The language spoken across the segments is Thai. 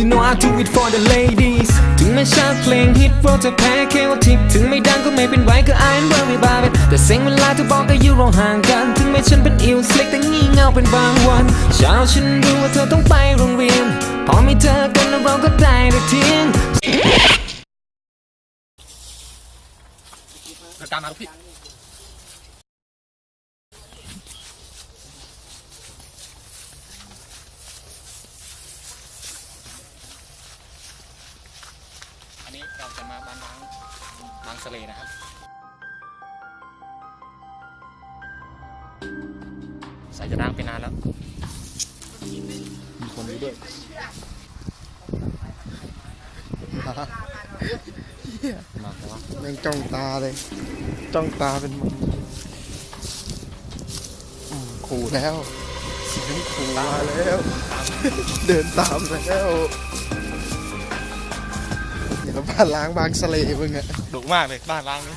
you know I do it for the ladies ถึงไม่ชอบเพลงฮิตเพราะจะแพ้แค่ว่าทิปถึงไม่ดังก็ไม่เป็นไรก็ I'm worry about it แต่เสียงเวลาเธอบอกก็อยู่เราห่างกัน ถึงแม้ฉันเป็นอิวสเล็กแต่งี่เง่าเป็นบางวัน เช้าฉันรู้ว่าเธอต้องไปโรงเรียน พอไม่เจอกันแล้วเราก็ได้แต่เที่ยงตามมาลูกพี่ นนี้เราจะมาบ้านล้างบางสะเลนะครับใส่จะล้างไปนานแล้ว มีคนนี้ด้วยมามาเพราะว่าแม่งจ้องตาเลย จ้องตาเป็นมันอืมขู่แล้วเสียงขู่มาแล้ว เดินตามแล้ว อย่าบ้านล้างบางสะเลมึงอะดุมากเลยบ้านล้างนี้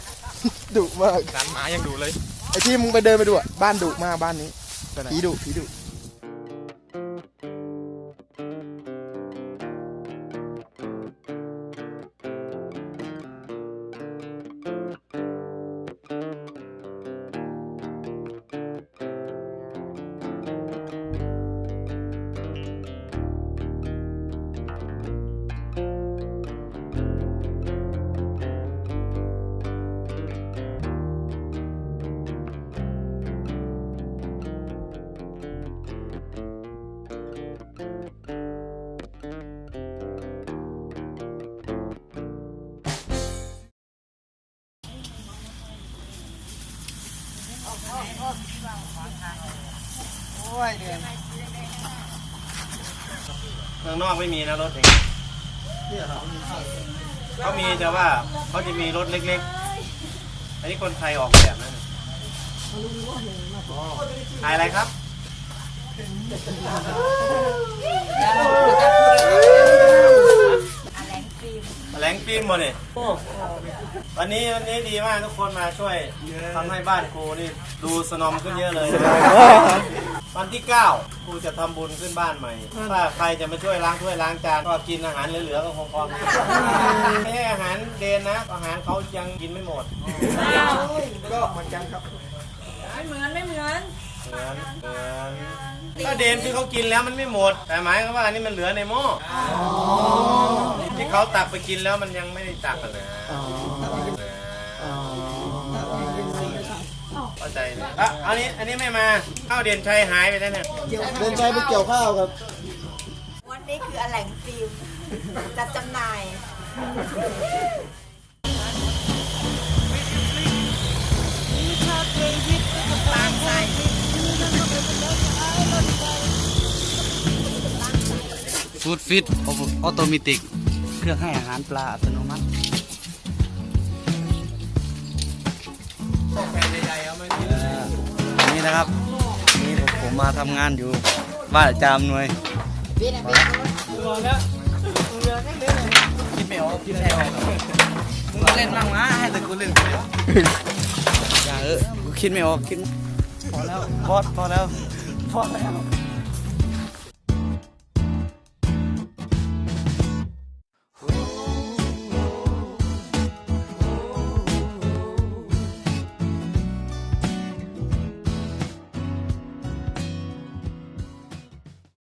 ดุมากร้านหมายังดุเลยไอ้ที่มึงไปเดินไปดูอะบ้านดุมากบ้านนี้ไป ไหนผีดุผีดุเมืองนอกไม่มีนะรถอย่างนี้เขามีแต่ว่าเขาจะมีรถเล็กๆ อันนี้คนไทยออกแบบนั่นถ่ายอะไรครับแหลงฟิล์มหมดเลย วันนี้วันนี้ดีมากทุกคนมาช่วยทำให้บ้านครูนี่ดูสนอมขึ้นเยอะเลย วันที่9ครูจะทำบุญขึ้นบ้านใหม่ ถ้าใครจะมาช่วยล้างถ้วยล้างจานก็กินอาหารเหลือๆก็คงพอไม่ใช่อาหารเดนนะ อาหารเขายังกินไม่หมด ก็เหมือนกันครับเหมือนเหมือนเหมือนถ้าเดนคือเขากินแล้วมันไม่หมด แต่หมายความว่าอันนี้มันเหลือในหม้ออ ที่เขาตักไปกินแล้วมันยังไม่ได้ตักกันนะเข้าใจเลยอะอันนี้อันนี้ไม่มาข้าวเด่นชัยหายไปแล้วเนี่ยเดินใจไปเกี่ยวข้าวกับ วันนี้คืออแหลงฟิล์มจัดจำหน่าย ฟูดฟิตออโตมิติก เครื่องให้อาหารปลาอัตโนมัตินี่นะครับ นี่ผมผมมาทำงานอยู่บ้านอาจารย์หน่วยคิดไม่ออกคิดไม่ออกมึงก็เล่นมั่งนะให้แต่กูเล่นคนเดียวอย่าเออกูคิดไม่ออกคิดพอแล้วพอพอแล้วพอแล้ว